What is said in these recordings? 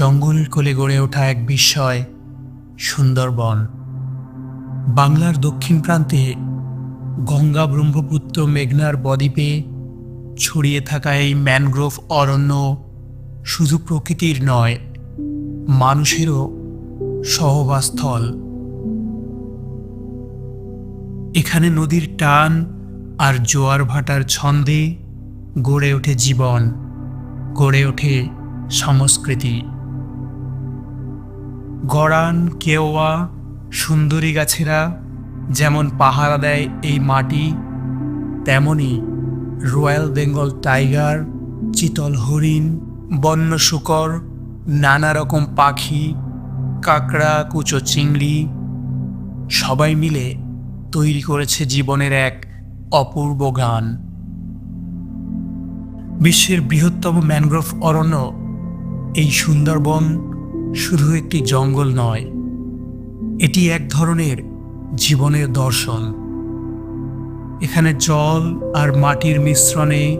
জঙ্গল কোলে গড়ে ওঠা এক বিস্ময়, সুন্দরবন। বাংলার দক্ষিণ প্রান্তে গঙ্গা ব্রহ্মপুত্র মেঘনার বদ্বীপে ছড়িয়ে থাকা এই ম্যানগ্রোভ অরণ্য শুধু প্রকৃতির নয়, মানুষেরও সহবাসস্থল। এখানে নদীর টান আর জোয়ার ভাটার ছন্দে গড়ে ওঠে জীবন, গড়ে ওঠে সংস্কৃতি। গড়ান, কেওয়া, সুন্দরী গাছেরা যেমন পাহারা দেয় এই মাটি, তেমনি রয়্যাল বেঙ্গল টাইগার, চিতল হরিণ, বন্য শুকর, নানা রকম পাখি, কাঁকড়া, কুচো চিংড়ি, সবাই মিলে তৈরি করেছে জীবনের এক অপূর্ব গান। বিশ্বের বৃহত্তম ম্যানগ্রোভ অরণ্য এই সুন্দরবন শুধু একটি জঙ্গল নয়, এটি এক ধরনের জীবনের দর্শন। এখানে জল আর মাটির মিশ্রণে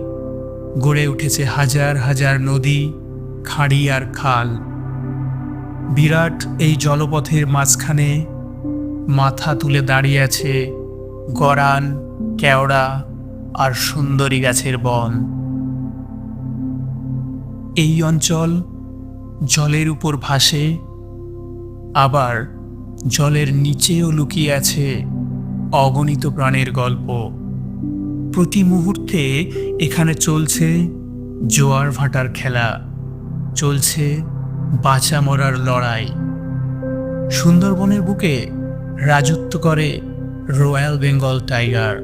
গড়ে উঠেছে হাজার হাজার নদী, খাঁড়ি আর খাল। বিরাট এই জলপথের মাঝখানে মাথা তুলে দাঁড়িয়ে আছে গরান, কেওড়া আর সুন্দরী গাছের বন। এই অঞ্চল জলের উপর ভাসে, আবার জলের নিচেও লুকিয়ে আছে অগণিত প্রাণের গল্প। প্রতি মুহূর্তে এখানে চলছে জোয়ার ভাটার খেলা, চলছে বাঁচা মরার লড়াই। সুন্দরবনের বুকে রাজত্ব করে রয়্যাল বেঙ্গল টাইগার,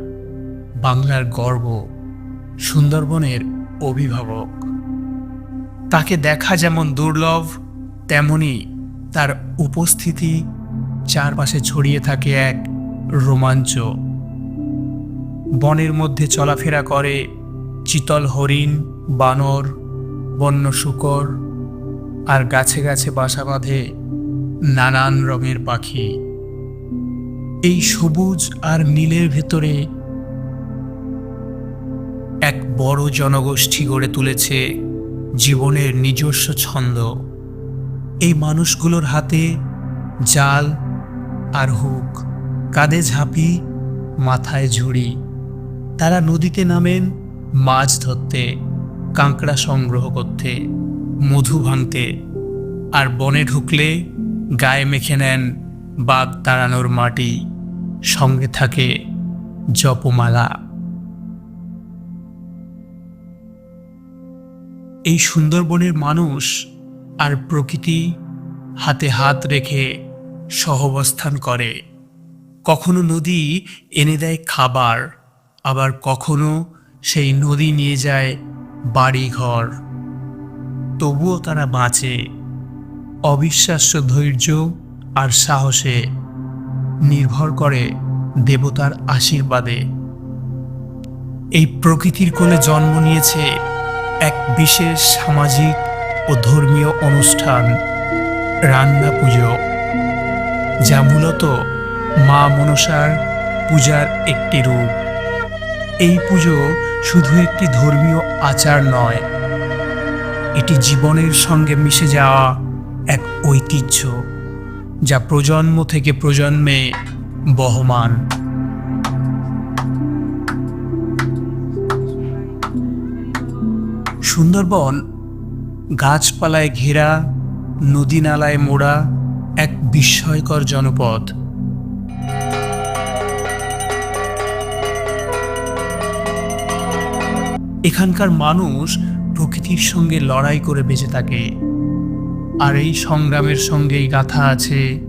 বাংলার গর্ব, সুন্দরবনের অভিভাবক। তাকে দেখা যেমন দুর্লভ, তেমনি তার উপস্থিতি চারপাশে ছড়িয়ে থাকে এক রোমাঞ্চ। বনের মধ্যে চলাফেরা করে চিতল হরিণ, বানর, বন্য শুকর, আর গাছে গাছে বাসা বাঁধে নানান রঙের পাখি। এই সবুজ আর নীলের ভেতরে এক বড় জনগোষ্ঠী গড়ে তুলেছে জীবনের নিজস্ব ছন্দ। এই মানুষগুলোর হাতে জাল আর হুক, কাঁধে ঝাঁপি, মাথায় ঝুড়ি। তারা নদীতে নামেন, মাছ ধরতে, কাঁকড়া সংগ্রহ করতে, মধু ভাঙতে আর বনে ঢুকলে গায়ে মেখে নেন বাঘ তাড়ানোর মাটি। সঙ্গে থাকে জপমালা। এই সুন্দরবনের মানুষ আর প্রকৃতি হাতে হাত রেখে সহবস্থান করে। কখনো নদী এনে দেয় খাবার, আবার কখনো সেই নদী নিয়ে যায় বাড়ি ঘর তবুও তারা বাঁচে। অবিশ্বাস্য ধৈর্য আর সাহসে নির্ভর করে দেবতার আশীর্বাদে। এই প্রকৃতির কোলে জন্ম নিয়েছে এক বিশেষ সামাজিক ও ধর্মীয় অনুষ্ঠান, রান্না পুজো, যা মূলত মা মনসার পূজার একটি রূপ। এই পুজো শুধু একটি ধর্মীয় আচার নয়, এটি জীবনের সঙ্গে মিশে যাওয়া এক ঐতিহ্য, যা প্রজন্ম থেকে প্রজন্মে বহমান। সুন্দরবন, গাছপালায় ঘেরা, নদী নালায় মোড়া এক বিস্ময়কর জনপদ। এখানকার মানুষ প্রকৃতির সঙ্গে লড়াই করে বেঁচে থাকে। আর এই সংগ্রামের সঙ্গেই গাথা আছে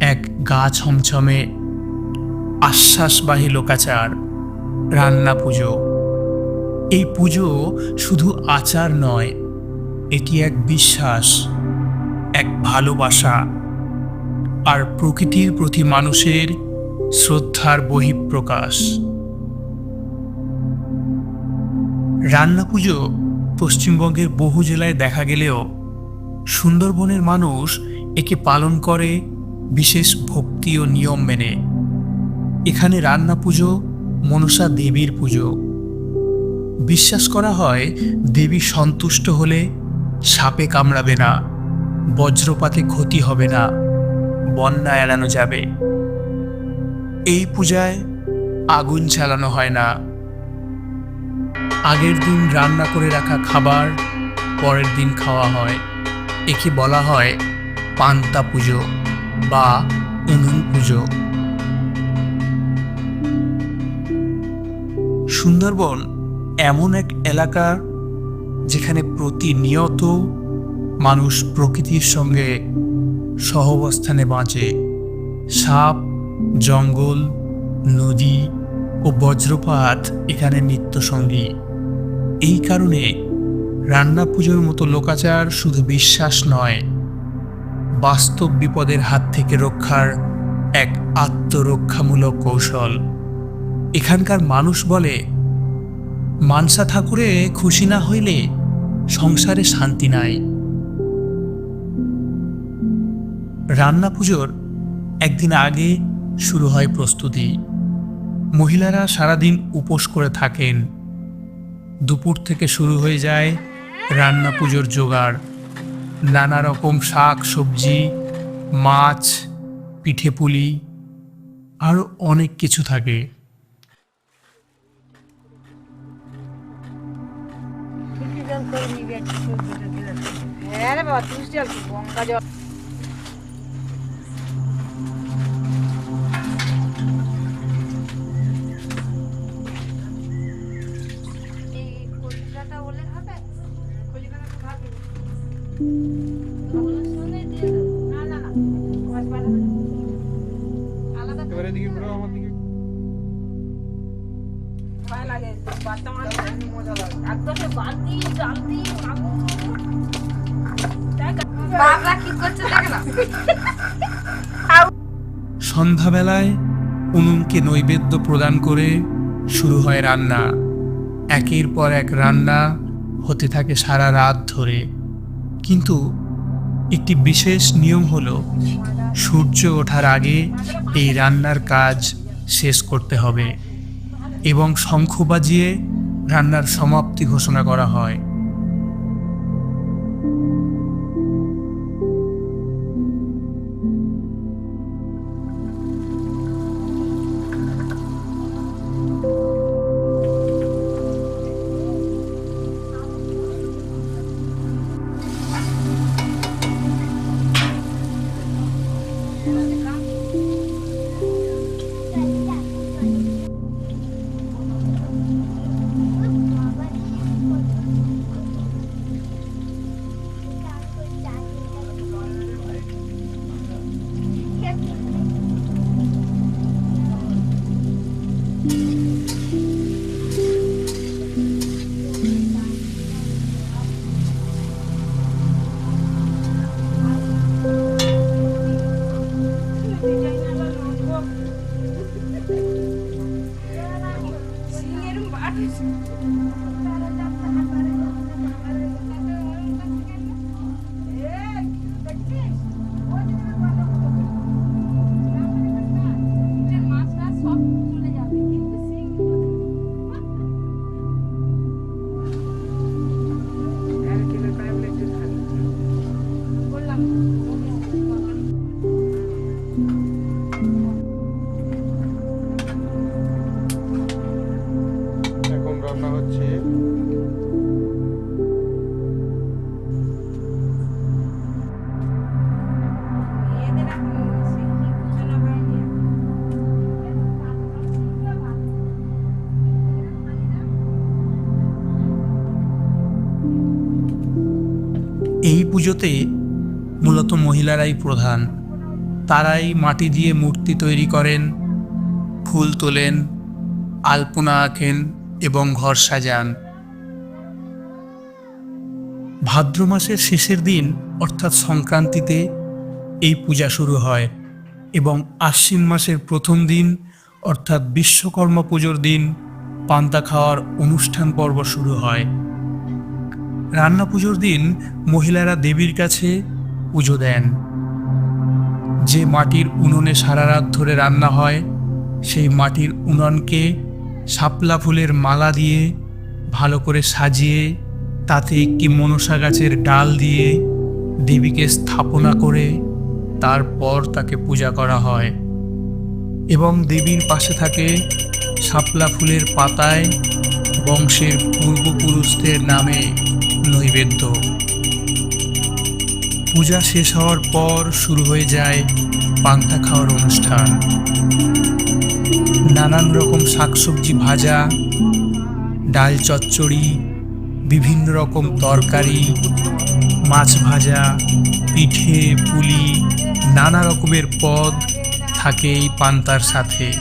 এক গা ছমছমে আশ্বাসবাহী লোকাচার, রান্না পুজো। এই পুজো শুধু আচার নয়, এটি এক বিশ্বাস, এক ভালোবাসা। আর প্রকৃতির প্রতি মানুষের শ্রদ্ধার বহিঃপ্রকাশ। রান্না পুজো পশ্চিমবঙ্গের বহু জেলায় দেখা গেলেও সুন্দরবনের মানুষ একে পালন করে বিশেষ ভক্তি ও নিয়ম মেনে। এখানে রান্না পুজো মনসা দেবীর পুজো। বিশ্বাস করা হয়, দেবী সন্তুষ্ট হলে সাপে কামড়াবে না, বজ্রপাতে ক্ষতি হবে না, বন্যা এড়ানো যাবে। এই পূজায় আগুন চালানো হয় না। আগের দিন রান্না করে রাখা খাবার পরের দিন খাওয়া হয়। একে বলা হয় পান্তা পুজো বা উনুন পুজো। সুন্দরবন এমন এক এলাকা যেখানে প্রতিনিয়ত মানুষ প্রকৃতির সঙ্গে সহবস্থানে বাঁচে। সাপ, জঙ্গল, নদী ও বজ্রপাত এখানে নিত্যসঙ্গী। এই কারণে রান্না পুজোর মতো লোকাচার শুধু বিশ্বাস নয়, বাস্তব বিপদের হাত থেকে রক্ষার এক আত্মরক্ষামূলক কৌশল। এখানকার মানুষ বলে মানসা ঠাকুরে খুশি না হইলে সংসারে শান্তি নাই। রান্না পুজোর একদিন আগে শুরু হয় প্রস্তুতি। মহিলারা সারাদিন উপোস করে থাকেন। দুপুর থেকে শুরু হয়ে যায় রান্না পুজোর জোগাড়। নানা রকম শাক, সবজি, মাছ পিঠে পুলি আরও অনেক কিছু থাকে। হ্যাঁ রে বাবা তুলসী জল কি গঙ্গা জল সন্ধ্যাবেলায় উনুনকে নৈবেদ্য প্রদান করে শুরু হয় রান্না। একের পর এক রান্না হতে থাকে সারা রাত ধরে। কিন্তু একটি বিশেষ নিয়ম হলো, সূর্য ওঠার আগে এই রান্নার কাজ শেষ করতে হবে এবং শঙ্খ বাজিয়ে রান্নার সমাপ্তি ঘোষণা করা হয়। পুজোতে মূলত মহিলারাই প্রধান। তারাই মাটি দিয়ে মূর্তি তৈরি করেন, ফুল তোলেন, আলপনা আঁকেন এবং ঘর সাজান। ভাদ্র মাসের শেষের দিন, অর্থাৎ সংক্রান্তিতে, এই পূজা শুরু হয় এবং আশ্বিন মাসের প্রথম দিন, অর্থাৎ বিশ্বকর্মা পুজোর দিন, পান্তা খাওয়ার অনুষ্ঠান পর্ব শুরু হয়। রান্না পুজোর দিন মহিলারা দেবীর কাছে পুজো দেন। যে মাটির উনুনে সারা রাত ধরে রান্না হয়, সেই মাটির উনুনকে শাপলা ফুলের মালা দিয়ে ভালো করে সাজিয়ে, তাতে একটি মনসা গাছের ডাল দিয়ে দেবীকে স্থাপনা করে তারপর তাকে পূজা করা হয় এবং দেবীর পাশে থাকে শাপলা ফুলের পাতায় বংশের পূর্বপুরুষদের নামে নৈবেদ্য পূজা শেষ হওয়ার পর শুরু হয়ে যায় পান্তা খাওয়ার অনুষ্ঠান। নানান রকম শাকসবজি ভাজা, ডাল চচ্চড়ি, বিভিন্ন রকম তরকারি, মাছ ভাজা, পিঠে, পুলি, নানা রকমের পদ থাকে এই পান্তার সাথে।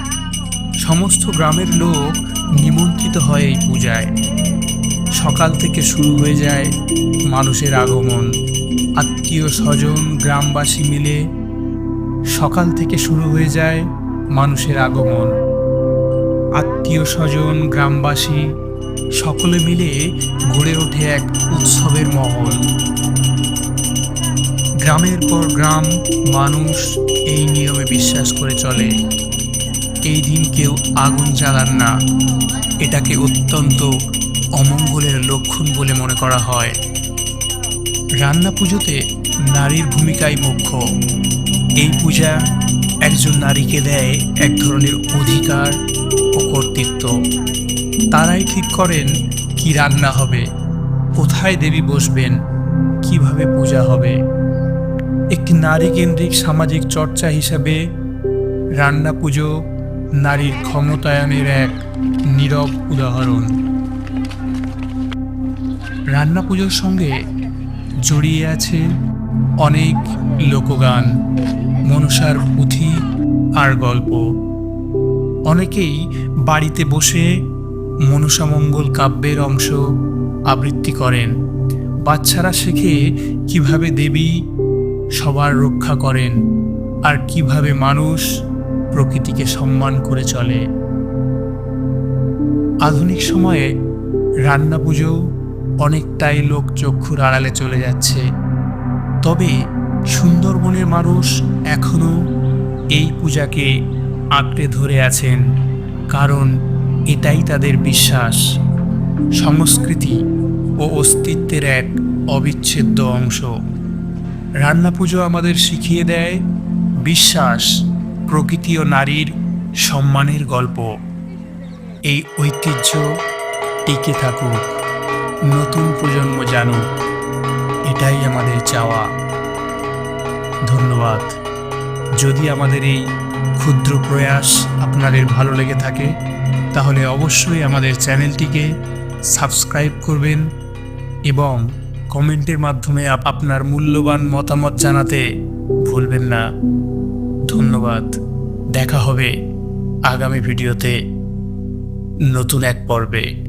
সমস্ত গ্রামের লোক নিমন্ত্রিত হয় এই পূজায়। সকাল থেকে শুরু হয়ে যায় মানুষের আগমন। আত্মীয় স্বজন, গ্রামবাসী মিলে সকাল থেকে শুরু হয়ে যায় মানুষের আগমন। আত্মীয় স্বজন, গ্রামবাসী সকলে মিলে গড়ে ওঠে এক উৎসবের মহল। গ্রামের পর গ্রাম মানুষ এই নিয়মে বিশ্বাস করে চলে। এই দিন কেউ আগুন জ্বালান না। এটাকে অত্যন্ত অমঙ্গলের লক্ষণ বলে মনে করা হয়। রান্না পুজোতে নারীর ভূমিকাই মুখ্য। এই পূজা একজন নারীকে দেয় এক ধরনের অধিকার ও কর্তৃত্ব। তারাই ঠিক করেন কি রান্না হবে, কোথায় দেবী বসবেন, কীভাবে পূজা হবে। একটি নারী কেন্দ্রিক সামাজিক চর্চা হিসাবে রান্না পুজো নারীর ক্ষমতায়নের এক নীরব উদাহরণ। রান্না পুজোর সঙ্গে জড়িয়ে আছে অনেক লোকগান, মনসার পুঁথি আর গল্প। অনেকেই বাড়িতে বসে মনসামঙ্গল কাব্যের অংশ আবৃত্তি করেন। বাচ্চারা শেখে কীভাবে দেবী সবার রক্ষা করেন আর কীভাবে মানুষ প্রকৃতিকে সম্মান করে চলে। আধুনিক সময়ে রান্না পুজো অনেকটাই লোক চক্ষুর আড়ালে চলে যাচ্ছে। তবে সুন্দরবনের মানুষ এখনও এই পূজাকে আঁকড়ে ধরে আছেন, কারণ এটাই তাদের বিশ্বাস। সংস্কৃতি ও অস্তিত্বের এক অবিচ্ছেদ্য অংশ। রান্না পুজো আমাদের শিখিয়ে দেয় বিশ্বাস, প্রকৃতি ও নারীর সম্মানের গল্প। এই ঐতিহ্য টিকে থাকুক। নতুন প্রজন্ম জানুক। এটাই আমাদের চাওয়া। ধন্যবাদ। যদি আমাদের এই ক্ষুদ্র প্রয়াস আপনাদের ভালো লেগে থাকে, তাহলে অবশ্যই আমাদের চ্যানেলটিকে সাবস্ক্রাইব করবেন এবং কমেন্টের মাধ্যমে আপ- আপনার মূল্যবান মতামত জানাতে ভুলবেন না। ধন্যবাদ। দেখা হবে আগামী ভিডিওতে নতুন এক পর্বে।